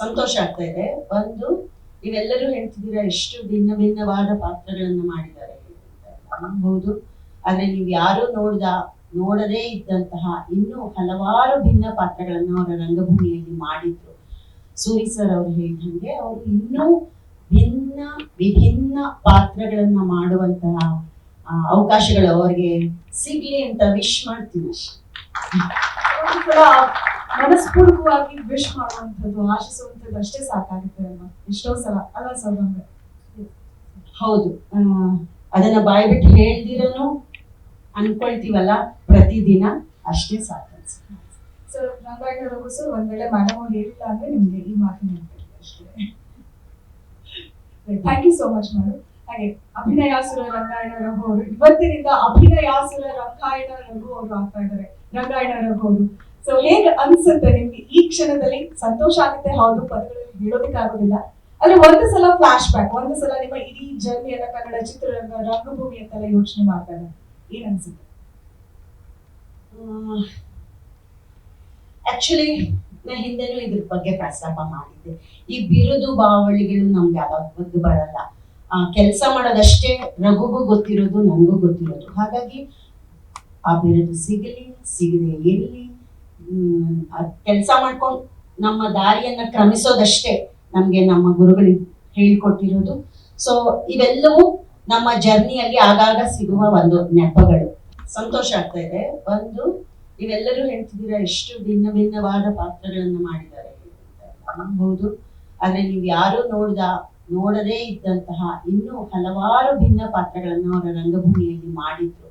ಸಂತೋಷ ಆಗ್ತಾ ಇದೆ. ಒಂದು ನೀವೆಲ್ಲರೂ ಹೇಳ್ತಿದ್ದೀರಾ, ಎಷ್ಟು ಭಿನ್ನ ಭಿನ್ನವಾದ ಪಾತ್ರಗಳನ್ನ ಮಾಡಿದ್ದಾರೆ ಅನ್ಬಹುದು ಆದ್ರೆ ನೀವು ಯಾರು ನೋಡ್ದ, ನೋಡದೇ ಇದ್ದಂತಹ ಇನ್ನೂ ಹಲವಾರು ಭಿನ್ನ ಪಾತ್ರಗಳನ್ನ ಅವರ ರಂಗಭೂಮಿಯಲ್ಲಿ ಮಾಡಿದ್ರು. ಸೂರಿ ಸರ್ ಅವ್ರು ಹೇಳಿದಂಗೆ ಅವರು ಇನ್ನೂ ಭಿನ್ನ ವಿಭಿನ್ನ ಪಾತ್ರಗಳನ್ನ ಮಾಡುವಂತಹ ಅವಕಾಶಗಳು ಅವರಿಗೆ ಸಿಗ್ಲಿ ಅಂತ ವಿಶ್ ಮಾಡ್ತೀನಿ. ಮನಸ್ಪೂರ್ವಕವಾಗಿ ವಿಶ್ ಮಾಡುವಂಥದ್ದು ಆಶಿಸುವಂಥದ್ದು ಅಷ್ಟೇ ಸಾಕಾಗುತ್ತೆ ಅಲ್ವಾ? ಎಷ್ಟೋ ಸಲ ಅಲ್ಲ ಸೌರಭ ಹೌದು. ಅದನ್ನ ಬಾಯಿ ಬಿಟ್ಟು ಹೇಳ್ದಿರನು ಅನ್ಕೊಳ್ತೀವಲ್ಲ ಪ್ರತಿದಿನ ಅಷ್ಟೇ ಸಾಕು. ಸೊ ರಂಗಾಯಣ ರಂಗಾಯಣರವರೆಗೂ ಸರ್ ಒಂದ್ ವೇಳೆ ಮೇಡಮ್ ಅವ್ರು ಹೇಳಿಲ್ಲ ಅಂದ್ರೆ ನಿಮ್ಗೆ ಈ ಮಾತು ಅಷ್ಟೇ. Thank you so much madam ಹಾಗೆ ಅಭಿನಯಾಸುರ ರಂಗಾಯಣ ರಘು ಅವರು ಇವತ್ತಿನಿಂದ ಅಭಿನಯಾಸುರ ರಂಗಾಯಣ ರಘು ಅವರು ಆಗ್ತಾ ಇದ್ದಾರೆ. ರಂಗಾಯಣ ರಘು ಅವರು. ಸೊ ಹೇಗೆ ಅನ್ಸುತ್ತೆ ನಿಮ್ಗೆ ಈ ಕ್ಷಣದಲ್ಲಿ? ಸಂತೋಷ ಆಗುತ್ತೆ? ಹೌದು ಪದಗಳಲ್ಲಿ ಹೇಳೋದಕ್ಕಾಗೋದಿಲ್ಲ. ಆದ್ರೆ ಒಂದು ಸಲ ಫ್ಲಾಶ್ ಬ್ಯಾಕ್ ಒಂದು ಸಲ ನಿಮ್ಮ ಇಡೀ ಜರ್ನಿಯನ್ನ ಕನ್ನಡ ಚಿತ್ರರಂಗ, ರಂಗಭೂಮಿ ಅಂತೆಲ್ಲ ಯೋಚನೆ ಮಾಡ್ತಾರೆ ಏನ್ ಅನ್ಸುತ್ತೆ? ಆಕ್ಚುಲಿ ನಾ ಹಿಂದೆನೂ ಇದ್ರ ಬಗ್ಗೆ ಪ್ರಸ್ತಾಪ ಮಾಡಿದ್ದೆ. ಈ ಬಿರುದು ಬಾವಳಿಗಳು ನಮ್ಗೆ ಯಾವಾಗ ಬರಲ್ಲ. ಕೆಲಸ ಮಾಡೋದಷ್ಟೇ ರಘುಗೂ ಗೊತ್ತಿರೋದು ನನಗೂ ಗೊತ್ತಿರೋದು. ಹಾಗಾಗಿ ಆ ಬಿರುದು ಸಿಗಲಿ, ಸಿಗದೆ ಇರಲಿ. ಕೆಲಸ ಮಾಡ್ಕೊಂಡು ನಮ್ಮ ದಾರಿಯನ್ನ ಕ್ರಮಿಸೋದಷ್ಟೇ ನಮ್ಗೆ ನಮ್ಮ ಗುರುಗಳು ಹೇಳ್ಕೊಟ್ಟಿರೋದು. ಸೊ ಇವೆಲ್ಲವೂ ನಮ್ಮ ಜರ್ನಿಯಲ್ಲಿ ಆಗಾಗ ಸಿಗುವ ಒಂದು ನೆಪಗಳು. ಸಂತೋಷ ಆಗ್ತಾ ಇದೆ. ಒಂದು, ನೀವೆಲ್ಲರೂ ಹೇಳ್ತಿದ್ದೀರಾ, ಎಷ್ಟು ಭಿನ್ನ ಭಿನ್ನವಾದ ಪಾತ್ರಗಳನ್ನು ಮಾಡಿದ್ದಾರೆ ಅನ್ಬಹುದು ಆದ್ರೆ ನೀವು ಯಾರು ನೋಡ್ದ, ನೋಡದೇ ಇದ್ದಂತಹ ಇನ್ನೂ ಹಲವಾರು ಭಿನ್ನ ಪಾತ್ರಗಳನ್ನು ಅವರ ರಂಗಭೂಮಿಯಲ್ಲಿ ಮಾಡಿದ್ರು.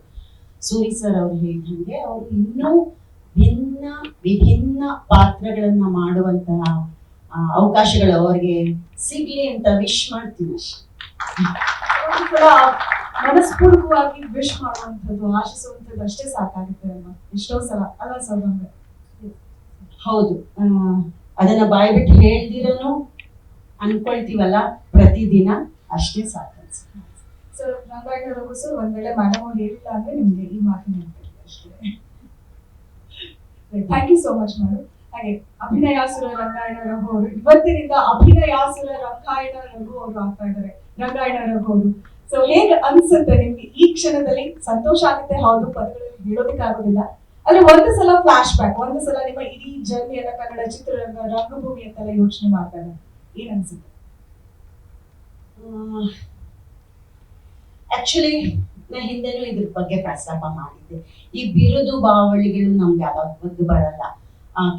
ಸೂರಿ ಸರ್ ಅವ್ರು ಹೇಳಿದಂಗೆ ಅವರು ಇನ್ನೂ ಭಿನ್ನ ವಿಭಿನ್ನ ಪಾತ್ರಗಳನ್ನ ಮಾಡುವಂತಹ ಅವಕಾಶಗಳು ಅವರಿಗೆ ಸಿಗ್ಲಿ ಅಂತ ವಿಶ್ ಸಲ ಮನಸ್ಪೂರ್ವಕವಾಗಿ ವಿಶ್ ಮಾಡುವಂಥದ್ದು, ಆಶಿಸುವಂಥದ್ದು ಅಷ್ಟೇ ಸಾಕಾಗುತ್ತೆ ಅಲ್ವಾ? ಎಷ್ಟೋ ಸಲ ಅಲ್ಲ ಸೌಲಭ್ಯ ಹೌದು. ಅದನ್ನ ಬಾಯಿ ಬಿಟ್ಟು ಹೇಳ್ದಿರನು, ಅನ್ಕೊಳ್ತೀವಲ್ಲ, ಪ್ರತಿದಿನ ಅಷ್ಟೇ ಸಾಕು. ಸೊ ರಂಗಾಯಣರವರೆಗೂ ಸರ್ ಒಂದ್ ವೇಳೆ ಮೇಡಮ್ ಹೇಳಿಲ್ಲ ಅಂದ್ರೆ ನಿಮ್ಗೆ ಈ ಮಾತು ನೆನಪಿದೆ ಅಷ್ಟೇ thank you so much madam ಹಾಗೆ ಅಭಿನಯಾಸುರ ರಂಗಾಯಣ ರಘು ಅವರು. ಇವತ್ತಿನಿಂದ ಅಭಿನಯಾಸುರ ರಂಗಾಯಣ ರಘು ಅವರು ಆಗ್ತಾ ಇದ್ದಾರೆ. ರಂಗಾಯಣ ರಘು ಅವರು. ಸೊ ಹೇಗ್ ಅನ್ಸುತ್ತೆ ನಿಮ್ಗೆ ಈ ಕ್ಷಣದಲ್ಲಿ? ಸಂತೋಷ ಆಗುತ್ತೆ? ಹೌದು ಪದಗಳಲ್ಲಿ ಹೇಳೋದಕ್ಕಾಗೋದಿಲ್ಲ. ಆದ್ರೆ ಒಂದು ಸಲ ಫ್ಲಾಶ್ ಬ್ಯಾಕ್ ಒಂದು ಸಲ ನಿಮ್ಮ ಇಡೀ ಜರ್ನಿಯನ್ನ ಕನ್ನಡ ಚಿತ್ರರಂಗ ರಂಗಭೂಮಿ ಅಂತೆಲ್ಲ ಯೋಚನೆ ಮಾಡ್ತಾರೆ ಏನ್ ಅನ್ಸುತ್ತೆ? ಆಕ್ಚುಲಿ ನಾ ಹಿಂದೆನೂ ಇದ್ರ ಬಗ್ಗೆ ಪ್ರಸ್ತಾಪ ಮಾಡಿದ್ದೆ. ಈ ಬಿರುದು ಬಾವಳಿಗಳು ನಮ್ಗೆ ಯಾವಾಗ ಬರಲ್ಲ.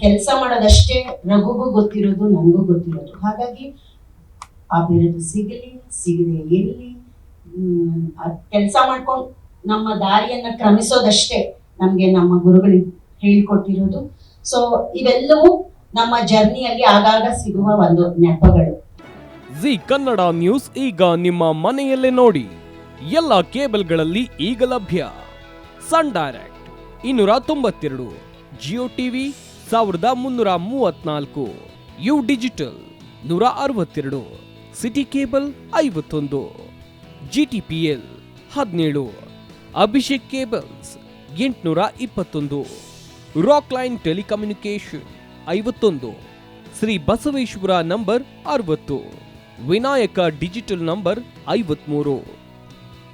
ಕೆಲಸ ಮಾಡೋದಷ್ಟೇ ರಘುಗೂ ಗೊತ್ತಿರೋದು ನನಗೂ ಗೊತ್ತಿರೋದು. ಹಾಗಾಗಿ ಆ ಬಿರುದು ಸಿಗಲಿ, ಸಿಗದೆ ಇರಲಿ. ಕೆಲಸ ಮಾಡ್ಕೊಂಡು ನಮ್ಮ ದಾರಿಯನ್ನ ಕ್ರಮಿಸೋದಷ್ಟೇ ನಮ್ಗೆ ನಮ್ಮ ಗುರುಗಳು ಹೇಳ್ಕೊಟ್ಟಿರೋದು. ಸೊ ಇವೆಲ್ಲವೂ ನಮ್ಮ ಜರ್ನಿಯಲ್ಲಿ ಆಗಾಗ ಸಿಗುವ ಒಂದು ನೆಪಗಳು. ಜಿ ಕನ್ನಡ ನ್ಯೂಸ್ ಈಗ ನಿಮ್ಮ ಮನೆಯಲ್ಲೇ ನೋಡಿ. ಎಲ್ಲ ಕೇಬಲ್ಗಳಲ್ಲಿ ಈಗ ಲಭ್ಯ. ಸನ್ ಡೈರೆಕ್ಟ್ ಇನ್ನೂರ ತೊಂಬತ್ತೆರಡು, ಜಿಯೋ ಟಿವಿ ಸಾವಿರದ ಮುನ್ನೂರ ಮೂವತ್ನಾಲ್ಕು, ಯು ಡಿಜಿಟಲ್ ನೂರ ಅರವತ್ತೆರಡು, ಸಿಟಿ ಕೇಬಲ್ ಐವತ್ತೊಂದು ಜಿ ಟಿ ಪಿ ಎಲ್ ಹದಿನೇಳು, ಅಭಿಷೇಕ್ ಕೇಬಲ್ಸ್ ಎಂಟುನೂರ ಇಪ್ಪತ್ತೊಂದು, ರಾಕ್ ಲೈನ್ ಟೆಲಿಕಮ್ಯುನಿಕೇಶನ್ ಐವತ್ತೊಂದು, ಶ್ರೀ ಬಸವೇಶ್ವರ ನಂಬರ್ ಅರವತ್ತು, ವಿನಾಯಕ ಡಿಜಿಟಲ್ ನಂಬರ್ ಐವತ್ಮೂರು.